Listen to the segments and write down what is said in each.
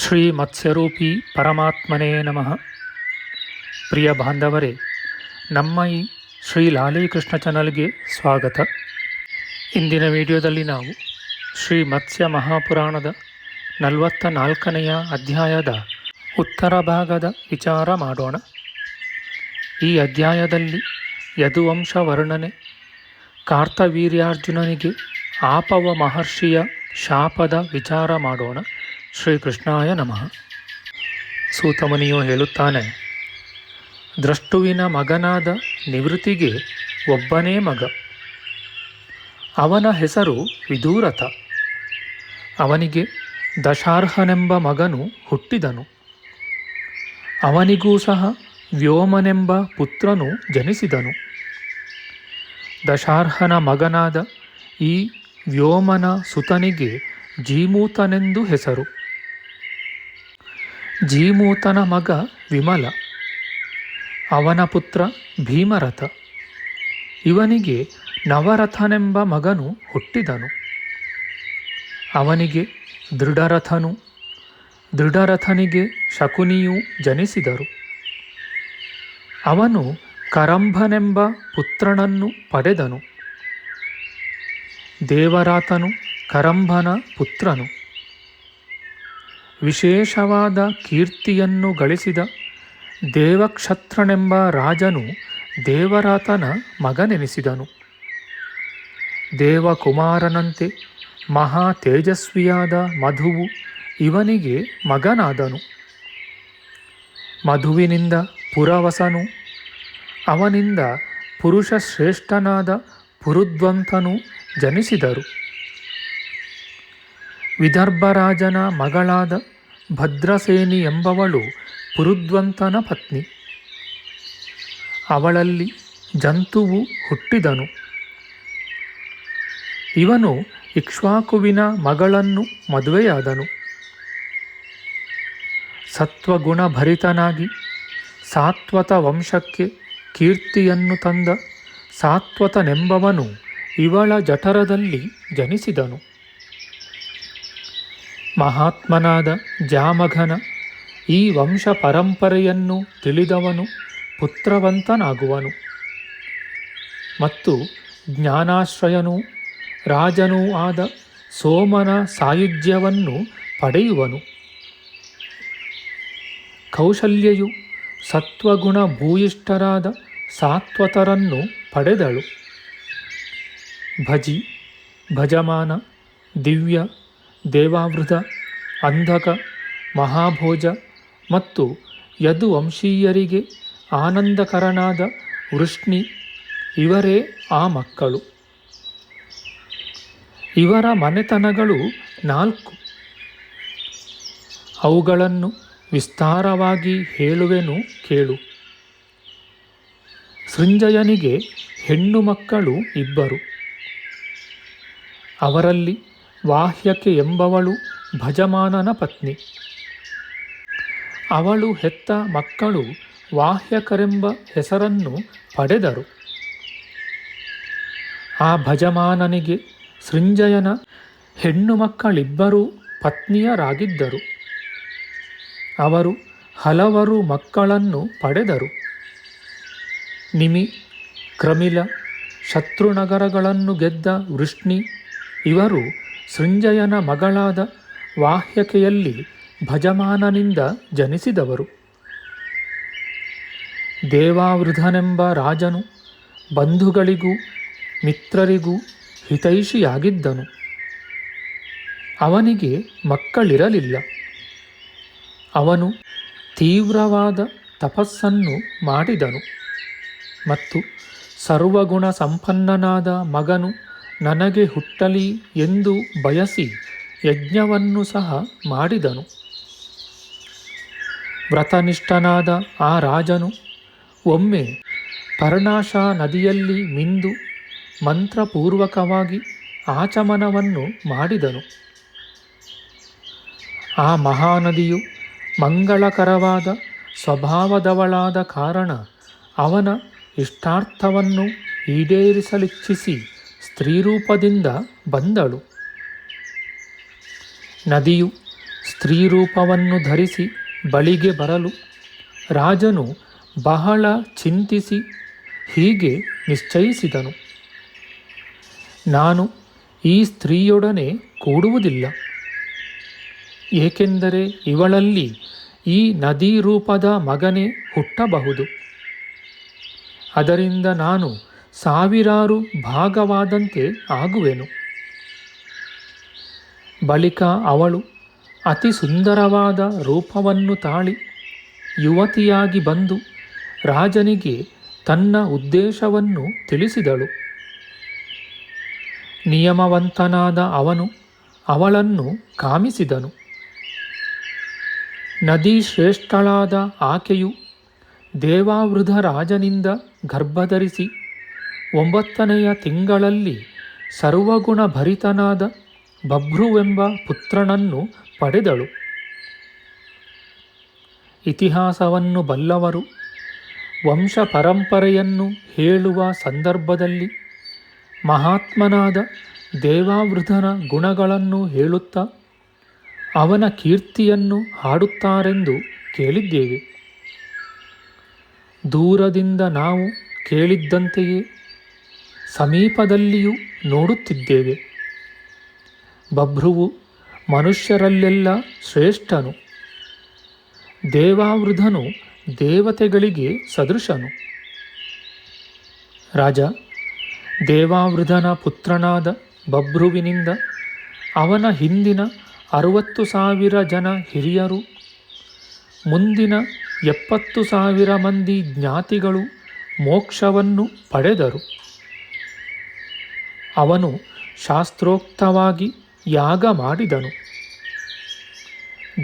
ಶ್ರೀ ಮತ್ಸ್ಯರೂಪಿ ಪರಮಾತ್ಮನೇ ನಮಃ. ಪ್ರಿಯ ಬಾಂಧವರೇ, ನಮ್ಮ ಈ ಶ್ರೀ ಲಾಲೀಕೃಷ್ಣ ಚಾನಲ್ಗೆ ಸ್ವಾಗತ. ಇಂದಿನ ವಿಡಿಯೋದಲ್ಲಿ ನಾವು ಶ್ರೀ ಮತ್ಸ್ಯ ಮಹಾಪುರಾಣದ ನಲವತ್ತ ನಾಲ್ಕನೆಯ ಅಧ್ಯಾಯದ ಉತ್ತರ ಭಾಗದ ವಿಚಾರ ಮಾಡೋಣ. ಈ ಅಧ್ಯಾಯದಲ್ಲಿ ಯದುವಂಶ ವರ್ಣನೆ ಕಾರ್ತವೀರ್ಯಾರ್ಜುನನಿಗೆ ಆಪವ ಮಹರ್ಷಿಯ ಶಾಪದ ವಿಚಾರ ಮಾಡೋಣ. ಶ್ರೀಕೃಷ್ಣಾಯ ನಮಃ. ಸೂತಮುನಿಯು ಹೇಳುತ್ತಾನೆ, ದ್ರಷ್ಟುವಿನ ಮಗನಾದ ನಿವೃತ್ತಿಗೆ ಒಬ್ಬನೇ ಮಗ. ಅವನ ಹೆಸರು ವಿದೂರತ ಅವನಿಗೆ ದಶಾರ್ಹನೆಂಬ ಮಗನು ಹುಟ್ಟಿದನು. ಅವನಿಗೂ ಸಹ ವ್ಯೋಮನೆಂಬ ಪುತ್ರನು ಜನಿಸಿದನು. ದಶಾರ್ಹನ ಮಗನಾದ ಈ ವ್ಯೋಮನ ಸುತನಿಗೆ ಜೀಮೂತನೆಂದು ಹೆಸರು. ಜೀಮೂತನ ಮಗ ವಿಮಲ, ಅವನ ಪುತ್ರ ಭೀಮರಥ. ಇವನಿಗೆ ನವರಥನೆಂಬ ಮಗನು ಹುಟ್ಟಿದನು. ಅವನಿಗೆ ದೃಢರಥನು, ದೃಢರಥನಿಗೆ ಶಕುನಿಯೂ ಜನಿಸಿದರು. ಅವನು ಕರಂಭನೆಂಬ ಪುತ್ರನನ್ನು ಪಡೆದನು. ದೇವರಾತನು ಕರಂಭನ ಪುತ್ರನು. ವಿಶೇಷವಾದ ಕೀರ್ತಿಯನ್ನು ಗಳಿಸಿದ ದೇವಕ್ಷತ್ರನೆಂಬ ರಾಜನು ದೇವರಾತನ ಮಗನೆನಿಸಿದನು. ದೇವಕುಮಾರನಂತೆ ಮಹಾ ತೇಜಸ್ವಿಯಾದ ಮಧುವು ಇವನಿಗೆ ಮಗನಾದನು. ಮಧುವಿನಿಂದ ಪುರವಸನು, ಅವನಿಂದ ಪುರುಷ ಶ್ರೇಷ್ಠನಾದ ಪುರುದ್ವಂತನು ಜನಿಸಿದರು. ವಿದರ್ಭರಾಜನ ಮಗಳಾದ ಭದ್ರಸೇನಿ ಎಂಬವಳು ಪುರುದ್ವಂತನ ಪತ್ನಿ. ಅವಳಲ್ಲಿ ಜಂತುವು ಹುಟ್ಟಿದನು. ಇವನು ಇಕ್ಷ್ವಾಕುವಿನ ಮಗಳನ್ನು ಮದುವೆಯಾದನು. ಸತ್ವಗುಣಭರಿತನಾಗಿ ಸಾತ್ವತ ವಂಶಕ್ಕೆ ಕೀರ್ತಿಯನ್ನು ತಂದ ಸಾತ್ವತನೆಂಬವನು ಇವಳ ಜಠರದಲ್ಲಿ ಜನಿಸಿದನು. ಮಹಾತ್ಮನಾದ ಜಾಮಘನ ಈ ವಂಶ ಪರಂಪರೆಯನ್ನು ತಿಳಿದವನು ಪುತ್ರವಂತನಾಗುವನು. ಮತ್ತು ಜ್ಞಾನಾಶ್ರಯನೂ ರಾಜನೂ ಆದ ಸೋಮನ ಸಾಯುಜ್ಯವನ್ನು ಪಡೆಯುವನು. ಕೌಶಲ್ಯಯು ಸತ್ವಗುಣ ಭೂಯಿಷ್ಠರಾದ ಸಾತ್ವತರನ್ನು ಪಡೆದಳು. ಭಜಿ, ಭಜಮಾನ, ದಿವ್ಯ ದೇವಾವೃತ, ಅಂಧಕ, ಮಹಾಭೋಜ ಮತ್ತು ಯದುವಂಶೀಯರಿಗೆ ಆನಂದಕರನಾದ ವೃಷ್ಣಿ, ಇವರೇ ಆ ಮಕ್ಕಳು. ಇವರ ಮನೆತನಗಳು ನಾಲ್ಕು. ಅವುಗಳನ್ನು ವಿಸ್ತಾರವಾಗಿ ಹೇಳುವೆನು ಕೇಳು. ಸೃಂಜಯನಿಗೆ ಹೆಣ್ಣು ಮಕ್ಕಳು ಇಬ್ಬರು. ಅವರಲ್ಲಿ ವಾಹ್ಯಕೆ ಎಂಬವಳು ಭಜಮಾನನ ಪತ್ನಿ. ಅವಳು ಹೆತ್ತ ಮಕ್ಕಳು ವಾಹ್ಯಕರೆಂಬ ಹೆಸರನ್ನು ಪಡೆದರು. ಆ ಭಜಮಾನನಿಗೆ ಸೃಂಜಯನ ಹೆಣ್ಣು ಮಕ್ಕಳಿಬ್ಬರೂ ಪತ್ನಿಯರಾಗಿದ್ದರು. ಅವರು ಹಲವರು ಮಕ್ಕಳನ್ನು ಪಡೆದರು. ನಿಮಿ, ಕ್ರಮಿಲ, ಶತ್ರುನಗರಗಳನ್ನು ಗೆದ್ದ ವೃಷ್ಣಿ, ಇವರು ಸೃಂಜಯನ ಮಗಳಾದ ವಾಹ್ಯಕೆಯಲ್ಲಿ ಭಜಮಾನನಿಂದ ಜನಿಸಿದವರು. ದೇವಾವೃಧನೆಂಬ ರಾಜನು ಬಂಧುಗಳಿಗೂ ಮಿತ್ರರಿಗೂ ಹಿತೈಷಿಯಾಗಿದ್ದನು. ಅವನಿಗೆ ಮಕ್ಕಳಿರಲಿಲ್ಲ. ಅವನು ತೀವ್ರವಾದ ತಪಸ್ಸನ್ನು ಮಾಡಿದನು. ಮತ್ತು ಸರ್ವಗುಣ ಸಂಪನ್ನನಾದ ಮಗನು ನನಗೆ ಹುಟ್ಟಲಿ ಎಂದು ಬಯಸಿ ಯಜ್ಞವನ್ನು ಸಹ ಮಾಡಿದನು. ವ್ರತನಿಷ್ಠನಾದ ಆ ರಾಜನು ಒಮ್ಮೆ ಪರ್ಣಾಶ ನದಿಯಲ್ಲಿ ಮಿಂದು ಮಂತ್ರಪೂರ್ವಕವಾಗಿ ಆಚಮನವನ್ನು ಮಾಡಿದನು. ಆ ಮಹಾನದಿಯು ಮಂಗಳಕರವಾದ ಸ್ವಭಾವದವಳಾದ ಕಾರಣ ಅವನ ಇಷ್ಟಾರ್ಥವನ್ನು ಈಡೇರಿಸಲಿಚ್ಛಿಸಿ ಸ್ತ್ರೀರೂಪದಿಂದ ಬಂದಳು. ನದಿಯು ಸ್ತ್ರೀರೂಪವನ್ನು ಧರಿಸಿ ಬಳಿಗೆ ಬರಲು ರಾಜನು ಬಹಳ ಚಿಂತಿಸಿ ಹೀಗೆ ನಿಶ್ಚಯಿಸಿದನು. ನಾನು ಈ ಸ್ತ್ರೀಯೊಡನೆ ಕೂಡುವುದಿಲ್ಲ. ಏಕೆಂದರೆ ಇವಳಲ್ಲಿ ಈ ನದಿ ರೂಪದ ಮಗನೇ ಹುಟ್ಟಬಹುದು. ಅದರಿಂದ ನಾನು ಸಾವಿರಾರು ಭಾಗವಾದಂತೆ ಆಗುವೆನು. ಬಳಿಕ ಅವಳು ಅತಿ ಸುಂದರವಾದ ರೂಪವನ್ನು ತಾಳಿ ಯುವತಿಯಾಗಿ ಬಂದು ರಾಜನಿಗೆ ತನ್ನ ಉದ್ದೇಶವನ್ನು ತಿಳಿಸಿದಳು. ನಿಯಮವಂತನಾದ ಅವನು ಅವಳನ್ನು ಕಾಮಿಸಿದನು. ನದಿ ಶ್ರೇಷ್ಠಳಾದ ಆಕೆಯು ದೇವಾವೃಧ ರಾಜನಿಂದ ಗರ್ಭಧರಿಸಿ ಒಂಬತ್ತನೆಯ ತಿಂಗಳಲ್ಲಿ ಸರ್ವಗುಣ ಭರಿತನಾದ ಬಭ್ರುವೆಂಬ ಪುತ್ರನನ್ನು ಪಡೆದಳು. ಇತಿಹಾಸವನ್ನು ಬಲ್ಲವರು ವಂಶ ಪರಂಪರೆಯನ್ನು ಹೇಳುವ ಸಂದರ್ಭದಲ್ಲಿ ಮಹಾತ್ಮನಾದ ದೇವಾವೃಧನ ಗುಣಗಳನ್ನು ಹೇಳುತ್ತಾ ಅವನ ಕೀರ್ತಿಯನ್ನು ಹಾಡುತ್ತಾರೆಂದು ಕೇಳಿದ್ದೇವೆ. ದೂರದಿಂದ ನಾವು ಕೇಳಿದ್ದಂತೆಯೇ ಸಮೀಪದಲ್ಲಿಯೂ ನೋಡುತ್ತಿದ್ದೇವೆ. ಬಭ್ರುವು ಮನುಷ್ಯರಲ್ಲೆಲ್ಲ ಶ್ರೇಷ್ಠನು. ದೇವಾವೃಧನು ದೇವತೆಗಳಿಗೆ ಸದೃಶನು. ರಾಜ, ದೇವಾವೃಧನ ಪುತ್ರನಾದ ಬಭ್ರುವಿನಿಂದ ಅವನ ಹಿಂದಿನ ಅರುವತ್ತು ಸಾವಿರ ಜನ ಹಿರಿಯರು, ಮುಂದಿನ ಎಪ್ಪತ್ತು ಸಾವಿರ ಮಂದಿ ಜ್ಞಾತಿಗಳು ಮೋಕ್ಷವನ್ನು ಪಡೆದರು. ಅವನು ಶಾಸ್ತ್ರೋಕ್ತವಾಗಿ ಯಾಗ ಮಾಡಿದನು.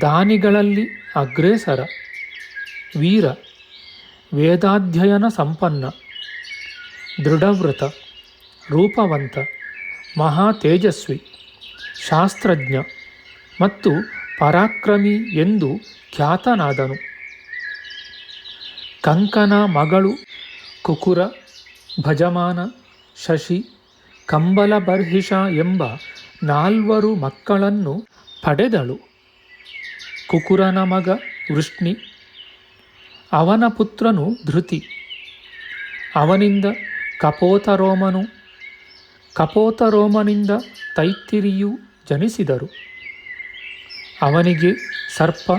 ದಾನಿಗಳಲ್ಲಿ ಅಗ್ರೇಸರ, ವೀರ, ವೇದಾಧ್ಯಯನ ಸಂಪನ್ನ, ದೃಢವ್ರತ, ರೂಪವಂತ ಮಹಾ ತೇಜಸ್ವಿ ಶಾಸ್ತ್ರಜ್ಞ ಮತ್ತು ಪರಾಕ್ರಮಿ ಎಂದು ಖ್ಯಾತನಾದನು. ಕಂಕನ ಮಗಳು ಕುಕುರ, ಭಜಮಾನ, ಶಶಿ ಕಂಬಲಬರ್ಹಿಷ ಎಂಬ ನಾಲ್ವರು ಮಕ್ಕಳನ್ನು ಪಡೆದಳು. ಕುಕುರನ ಮಗ ವೃಷ್ಣಿ, ಅವನ ಪುತ್ರನು ಧೃತಿ, ಅವನಿಂದ ಕಪೋತರೋಮನು, ಕಪೋತರೋಮನಿಂದ ತೈತ್ತಿರಿಯು ಜನಿಸಿದರು. ಅವನಿಗೆ ಸರ್ಪ,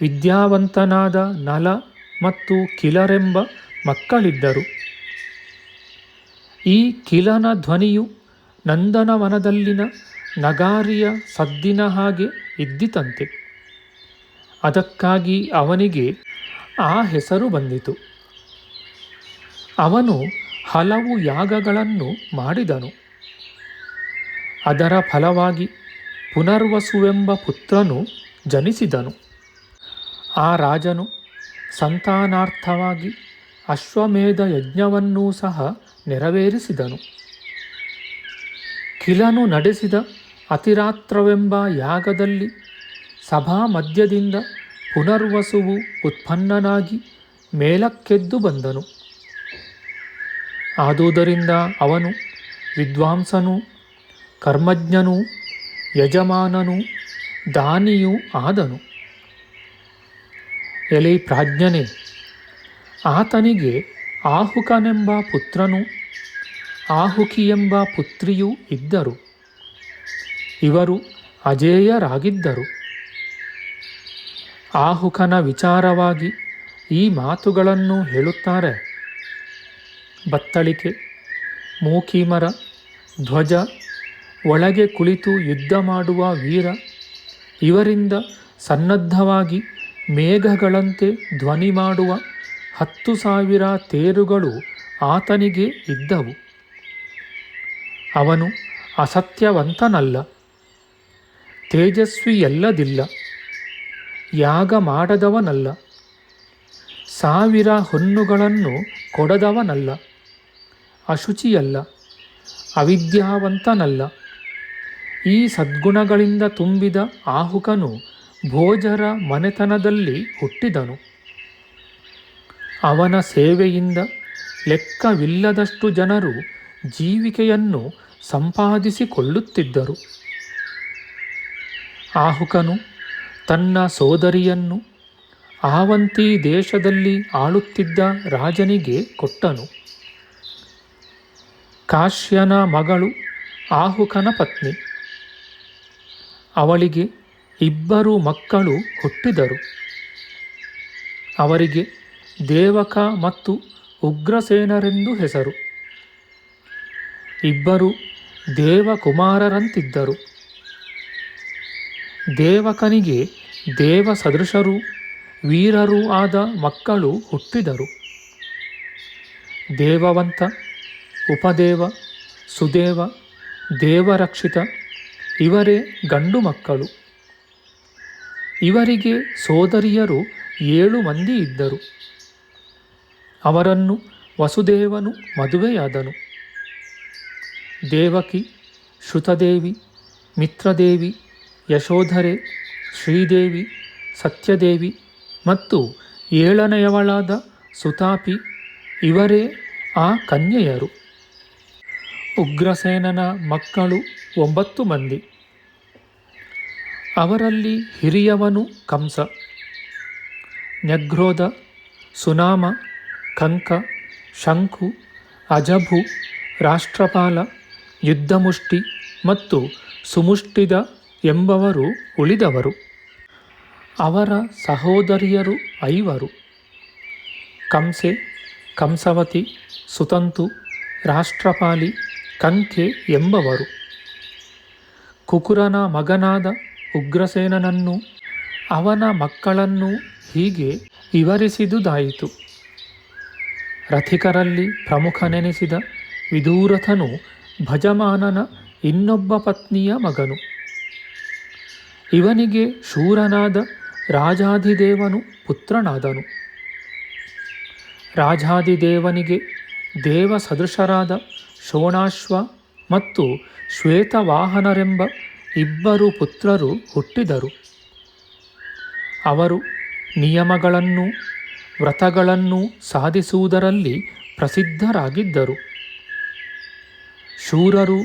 ವಿದ್ಯಾವಂತನಾದ ನಲ ಮತ್ತು ಕಿಲರೆಂಬ ಮಕ್ಕಳಿದ್ದರು. ಈ ಕಿಲನ ಧ್ವನಿಯು ನಂದನವನದಲ್ಲಿನ ನಗಾರಿಯ ಸದ್ದಿನ ಹಾಗೆ ಇದ್ದಿತಂತೆ. ಅದಕ್ಕಾಗಿ ಅವನಿಗೆ ಆ ಹೆಸರು ಬಂದಿತು. ಅವನು ಹಲವು ಯಾಗಗಳನ್ನು ಮಾಡಿದನು. ಅದರ ಫಲವಾಗಿ ಪುನರ್ವಸುವೆಂಬ ಪುತ್ರನು ಜನಿಸಿದನು. ಆ ರಾಜನು ಸಂತಾನಾರ್ಥವಾಗಿ ಅಶ್ವಮೇಧ ಯಜ್ಞವನ್ನೂ ಸಹ ನೆರವೇರಿಸಿದನು. ಕಿಲನು ನಡೆಸಿದ ಅತಿರಾತ್ರವೆಂಬ ಯಾಗದಲ್ಲಿ ಸಭಾ ಮಧ್ಯದಿಂದ ಪುನರ್ವಸುವು ಉತ್ಪನ್ನನಾಗಿ ಮೇಲಕ್ಕೆದ್ದು ಬಂದನು. ಆದುದರಿಂದ ಅವನು ವಿದ್ವಾಂಸನೂ, ಕರ್ಮಜ್ಞನೂ, ಯಜಮಾನನೂ, ದಾನಿಯೂ ಆದನು. ಎಲೆ ಪ್ರಾಜ್ಞನೇ, ಆತನಿಗೆ ಆಹುಕನೆಂಬ ಪುತ್ರನು ಎಂಬ ಪುತ್ರಿಯೂ ಇದ್ದರು. ಇವರು ಅಜೇಯರಾಗಿದ್ದರು. ಆಹುಕನ ವಿಚಾರವಾಗಿ ಈ ಮಾತುಗಳನ್ನು ಹೇಳುತ್ತಾರೆ. ಬತ್ತಳಿಕೆ, ಮೂಕೀಮರ, ಧ್ವಜ, ಒಳಗೆ ಕುಳಿತು ಯುದ್ಧ ಮಾಡುವ ವೀರ, ಇವರಿಂದ ಸನ್ನದ್ಧವಾಗಿ ಮೇಘಗಳಂತೆ ಧ್ವನಿ ಮಾಡುವ ಹತ್ತು ಸಾವಿರ ತೇರುಗಳು ಆತನಿಗೆ ಇದ್ದವು. ಅವನು ಅಸತ್ಯವಂತನಲ್ಲ, ತೇಜಸ್ವಿಯಲ್ಲದಿಲ್ಲ ಯಾಗ ಮಾಡದವನಲ್ಲ ಸಾವಿರ ಹೊನ್ನುಗಳನ್ನು ಕೊಡದವನಲ್ಲ, ಅಶುಚಿಯಲ್ಲ, ಅವಿದ್ಯಾವಂತನಲ್ಲ. ಈ ಸದ್ಗುಣಗಳಿಂದ ತುಂಬಿದ ಆಹುಕನು ಭೋಜರ ಮನೆತನದಲ್ಲಿ ಹುಟ್ಟಿದನು. ಅವನ ಸೇವೆಯಿಂದ ಲೆಕ್ಕವಿಲ್ಲದಷ್ಟು ಜನರು ಜೀವಿಕೆಯನ್ನು ಸಂಪಾದಿಸಿಕೊಳ್ಳುತ್ತಿದ್ದರು. ಆಹುಕನು ತನ್ನ ಸೋದರಿಯನ್ನು ಆವಂತಿ ದೇಶದಲ್ಲಿ ಆಳುತ್ತಿದ್ದ ರಾಜನಿಗೆ ಕೊಟ್ಟನು. ಕಾಶ್ಯನ ಮಗಳು ಆಹುಕನ ಪತ್ನಿ. ಅವಳಿಗೆ ಇಬ್ಬರು ಮಕ್ಕಳು ಹುಟ್ಟಿದರು. ಅವರಿಗೆ ದೇವಕ ಮತ್ತು ಉಗ್ರಸೇನರೆಂದು ಹೆಸರು. ಇಬ್ಬರು ದೇವಕುಮಾರರಂತಿದ್ದರು. ದೇವಕನಿಗೆ ದೇವ ಸದೃಶರು ವೀರರೂ ಆದ ಮಕ್ಕಳು ಹುಟ್ಟಿದರು. ದೇವವಂತ, ಉಪದೇವ, ಸುದೇವ, ದೇವರಕ್ಷಿತ ಇವರೇ ಗಂಡು ಮಕ್ಕಳು. ಇವರಿಗೆ ಸೋದರಿಯರು ಏಳು ಮಂದಿ ಇದ್ದರು. ಅವರನ್ನು ವಸುದೇವನು ಮದುವೆಯಾದನು. ದೇವಕಿ, ಶ್ರುತದೇವಿ, ಮಿತ್ರದೇವಿ, ಯಶೋಧರೆ, ಶ್ರೀದೇವಿ, ಸತ್ಯದೇವಿ ಮತ್ತು ಏಳನೆಯವಳಾದ ಸುತಾಪಿ ಇವರೇ ಆ ಕನ್ಯೆಯರು. ಉಗ್ರಸೇನನ ಮಕ್ಕಳು ಒಂಬತ್ತು ಮಂದಿ. ಅವರಲ್ಲಿ ಹಿರಿಯವನು ಕಂಸ. ನ್ಯಗ್ರೋಧ ಸುನಾಮ ಕಂಕ ಶಂಕು ಅಜಭು, ರಾಷ್ಟ್ರಪಾಲ, ಯುದ್ಧಮುಷ್ಟಿ ಮತ್ತು ಸುಮುಷ್ಟಿದ ಎಂಬವರು ಉಳಿದವರು. ಅವರ ಸಹೋದರಿಯರು ಐವರು. ಕಂಸೆ, ಕಂಸವತಿ, ಸುತಂತು, ರಾಷ್ಟ್ರಪಾಲಿ, ಕಂಕೆ ಎಂಬವರು. ಕುಕುರನ ಮಗನಾದ ಉಗ್ರಸೇನನನ್ನು, ಅವನ ಮಕ್ಕಳನ್ನು ಹೀಗೆ ವಿವರಿಸಿದುದಾಯಿತು. ರಥಿಕರಲ್ಲಿ ಪ್ರಮುಖನೆನಿಸಿದ ವಿದೂರಥನು ಭಜಮಾನನ ಇನ್ನೊಬ್ಬ ಪತ್ನಿಯ ಮಗನು. ಇವನಿಗೆ ಶೂರನಾದ ರಾಜಾಧಿದೇವನು ಪುತ್ರನಾದನು. ರಾಜಾಧಿದೇವನಿಗೆ ದೇವ ಸದೃಶರಾದ ಶೋಣಾಶ್ವ ಮತ್ತು ಶ್ವೇತವಾಹನರೆಂಬ ಇಬ್ಬರು ಪುತ್ರರು ಹುಟ್ಟಿದರು. ಅವರು ನಿಯಮಗಳನ್ನು ವ್ರತಗಳನ್ನು ಸಾಧಿಸುವುದರಲ್ಲಿ ಪ್ರಸಿದ್ಧರಾಗಿದ್ದರು. ಶೂರರು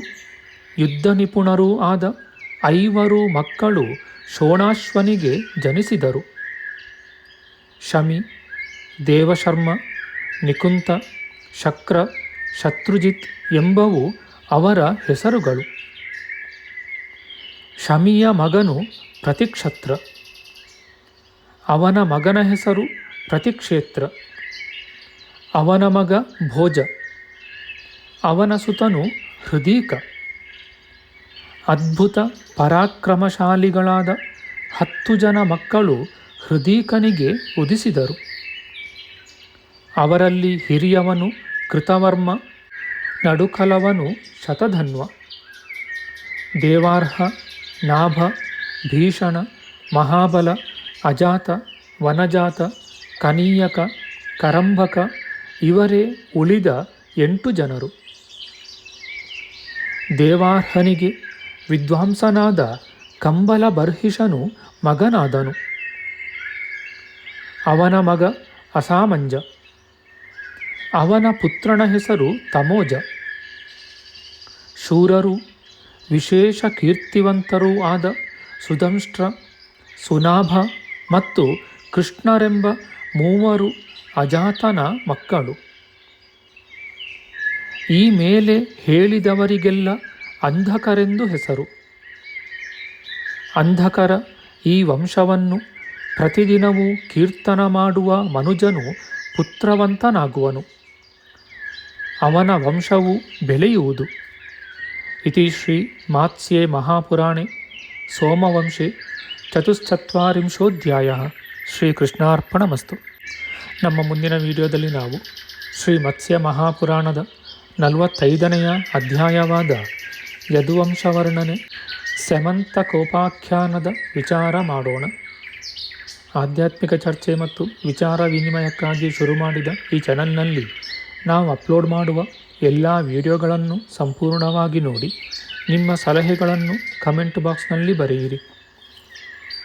ಯುದ್ಧ ನಿಪುಣರೂ ಆದ ಐವರು ಮಕ್ಕಳು ಶೋಣಾಶ್ವನಿಗೆ ಜನಿಸಿದರು. ಶಮಿ, ದೇವಶರ್ಮ, ನಿಕುಂತ, ಶಕ್ರ, ಶತ್ರುಜಿತ್ ಎಂಬವು ಅವರ ಹೆಸರುಗಳು. ಶಮಿಯ ಮಗನು ಪ್ರತಿಕ್ಷತ್ರ. ಅವನ ಮಗನ ಹೆಸರು ಪ್ರತಿಕ್ಷೇತ್ರ. ಅವನ ಮಗ ಭೋಜ. ಅವನ ಸುತನು ಹೃದೀಕ. ಅದ್ಭುತ ಪರಾಕ್ರಮಶಾಲಿಗಳಾದ ಹತ್ತು ಜನ ಮಕ್ಕಳು ಹೃದೀಕನಿಗೆ ಉದಿಸಿದರು. ಅವರಲ್ಲಿ ಹಿರಿಯವನು ಕೃತವರ್ಮ, ನಡುಕಲವನು ಶತಧನ್ವ. ದೇವಾರ್ಹ, ನಾಭ, ಭೀಷಣ, ಮಹಾಬಲ, ಅಜಾತ, ವನಜಾತ ಕನೀಯಕ, ಕರಂಭಕ ಇವರೇ ಉಳಿದ ಎಂಟು ಜನರು. ದೇವಾರ್ಹನಿಗೆ ವಿದ್ವಾಂಸನಾದ ಕಂಬಲ ಬರ್ಹಿಷನು ಮಗನಾದನು. ಅವನ ಮಗ ಅಸಾಮಂಜ. ಅವನ ಪುತ್ರನ ಹೆಸರು ತಮೋಜ. ಶೂರರು, ವಿಶೇಷ ಕೀರ್ತಿವಂತರೂ ಆದ ಸುಧಂಷ್ಟ್ರ, ಸುನಾಭ ಮತ್ತು ಕೃಷ್ಣರೆಂಬ ಮೂವರು ಅಜಾತನ ಮಕ್ಕಳು. ಈ ಮೇಲೆ ಹೇಳಿದವರಿಗೆಲ್ಲ ಅಂಧಕರೆಂದು ಹೆಸರು. ಅಂಧಕರ ಈ ವಂಶವನ್ನು ಪ್ರತಿದಿನವೂ ಕೀರ್ತನ ಮಾಡುವ ಮನುಜನು ಪುತ್ರವಂತನಾಗುವನು. ಅವನ ವಂಶವು ಬೆಳೆಯುವುದು. ಇತಿ ಶ್ರೀ ಮಾತ್ಸ್ಯೆ ಮಹಾಪುರಾಣೆ, ಸೋಮವಂಶೆ, ಚತುಶ್ಚತ್ವರಿಂಶೋಧ್ಯಾಯ. ಶ್ರೀಕೃಷ್ಣಾರ್ಪಣಮಸ್ತು. ನಮ್ಮ ಮುಂದಿನ ವಿಡಿಯೋದಲ್ಲಿ ನಾವು ಶ್ರೀ ಮತ್ಸ್ಯ ಮಹಾಪುರಾಣದ ನಲವತ್ತೈದನೆಯ ಅಧ್ಯಾಯವಾದ ಯದುವಂಶವರ್ಣನೆ ಸೆಮಂತ ಕೋಪಾಖ್ಯಾನದ ವಿಚಾರ ಮಾಡೋಣ. ಆಧ್ಯಾತ್ಮಿಕ ಚರ್ಚೆ ಮತ್ತು ವಿಚಾರ ವಿನಿಮಯಕ್ಕಾಗಿ ಶುರು ಮಾಡಿದ ಈ ಚಾನಲ್ನಲ್ಲಿ ನಾವು ಅಪ್ಲೋಡ್ ಮಾಡುವ ಎಲ್ಲ ವಿಡಿಯೋಗಳನ್ನು ಸಂಪೂರ್ಣವಾಗಿ ನೋಡಿ. ನಿಮ್ಮ ಸಲಹೆಗಳನ್ನು ಕಮೆಂಟ್ ಬಾಕ್ಸ್ನಲ್ಲಿ ಬರೆಯಿರಿ.